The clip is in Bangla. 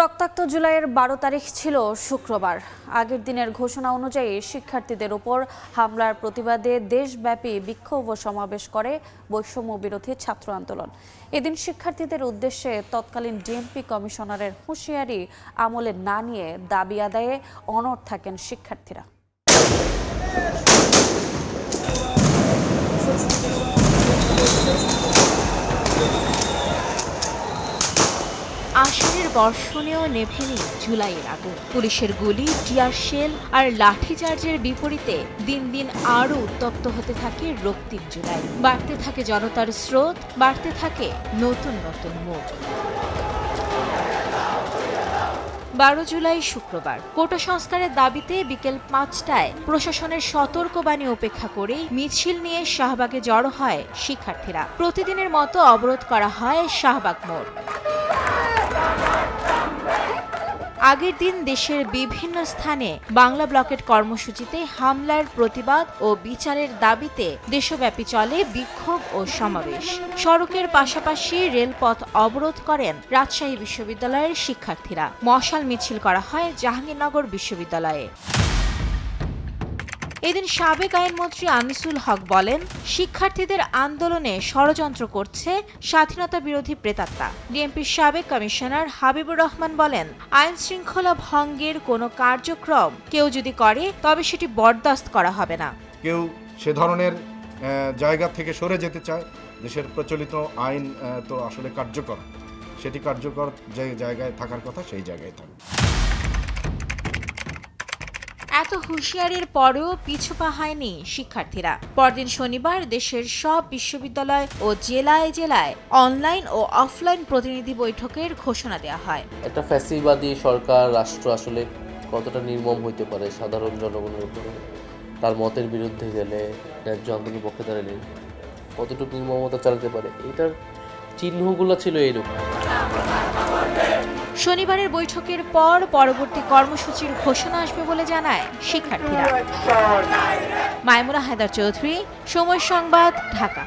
রক্তাক্ত জুলাইয়ের বারো তারিখ ছিল শুক্রবার। আগের দিনের ঘোষণা অনুযায়ী শিক্ষার্থীদের ওপর হামলার প্রতিবাদে দেশব্যাপী বিক্ষোভ ও সমাবেশ করে বৈষম্য বিরোধী ছাত্র আন্দোলন। এদিন শিক্ষার্থীদের উদ্দেশ্যে তৎকালীন ডিএমপি কমিশনারের হুঁশিয়ারি আমলে না নিয়ে দাবি আদায়ে অনড় থাকেন শিক্ষার্থীরা। আষাঢ়ের বর্ষণেও নেভেনি জুলাইয়ের আগুন। পুলিশের গুলি, টিয়ার শেল আর লাঠিচার্জের বিপরীতে দিন দিন আরও উত্তপ্ত হতে থাকে রক্তিম জুলাই। বাড়তে থাকে জনতার স্রোত, বাড়তে থাকে নতুন নতুন মুখ। বারো জুলাই শুক্রবার, কোটা সংস্কারের দাবিতে বিকেল পাঁচটায় প্রশাসনের সতর্কবাণী উপেক্ষা করে মিছিল নিয়ে শাহবাগে জড়ো হয় শিক্ষার্থীরা। প্রতিদিনের মতো অবরোধ করা হয় শাহবাগ মোড়। আগের দিন দেশের বিভিন্ন স্থানে বাংলা ব্লকের কর্মসূচিতে হামলার প্রতিবাদ ও বিচারের দাবিতে দেশব্যাপী চলে বিক্ষোভ ও সমাবেশ। সড়কের পাশাপাশি রেলপথ অবরোধ করেন রাজশাহী বিশ্ববিদ্যালয়ের শিক্ষার্থীরা। মশাল মিছিল করা হয় জাহাঙ্গীরনগর বিশ্ববিদ্যালয়ে। এদিন সাবেক আইনমন্ত্রী আনিসুল হক বলেন, শিক্ষার্থীদের আন্দোলনে ষড়যন্ত্র করছে স্বাধীনতা বিরোধী প্রেতাত্মা। ডিএমপির সাবেক কমিশনার হাবিবুর রহমান বলেন, আইন শৃঙ্খলা ভঙ্গের কোনো কার্যক্রম কেউ যদি করে, তবে সেটি বরদাস্ত করা হবে না। কেউ সে ধরনের জায়গা থেকে সরে যেতে চায়, দেশের প্রচলিত আইন তো আসলে কার্যকর। সেটি কার্যকর যে জায়গায় থাকার কথা, সেই জায়গায় থাকবে এত হুঁশিয়ারির পরেও পিছু পা হয়নি শিক্ষার্থীরা। পরদিন শনিবার দেশের সব বিশ্ববিদ্যালয় ও জেলায় জেলায় অনলাইন ও অফলাইন প্রতিনিধি বৈঠকের ঘোষণা দেওয়া হয়। একটা ফ্যাসিবাদী সরকার, রাষ্ট্র আসলে কতটা নির্মম হইতে পারে সাধারণ জনগণের উপরে? তার মতের বিরুদ্ধে গেলে ন্যায্য আন্দোলনের পক্ষে দাঁড়ালে কতটুকু নির্মমতা চালাতে পারে? এটার চিহ্নগুলো ছিল এরকম শনিবারের বৈঠকের পর পরবর্তী কর্মসূচির ঘোষণা আসবে বলে জানায় শিক্ষার্থীরা। মাইমুনা হায়দার চৌধুরী, সময় সংবাদ, ঢাকা।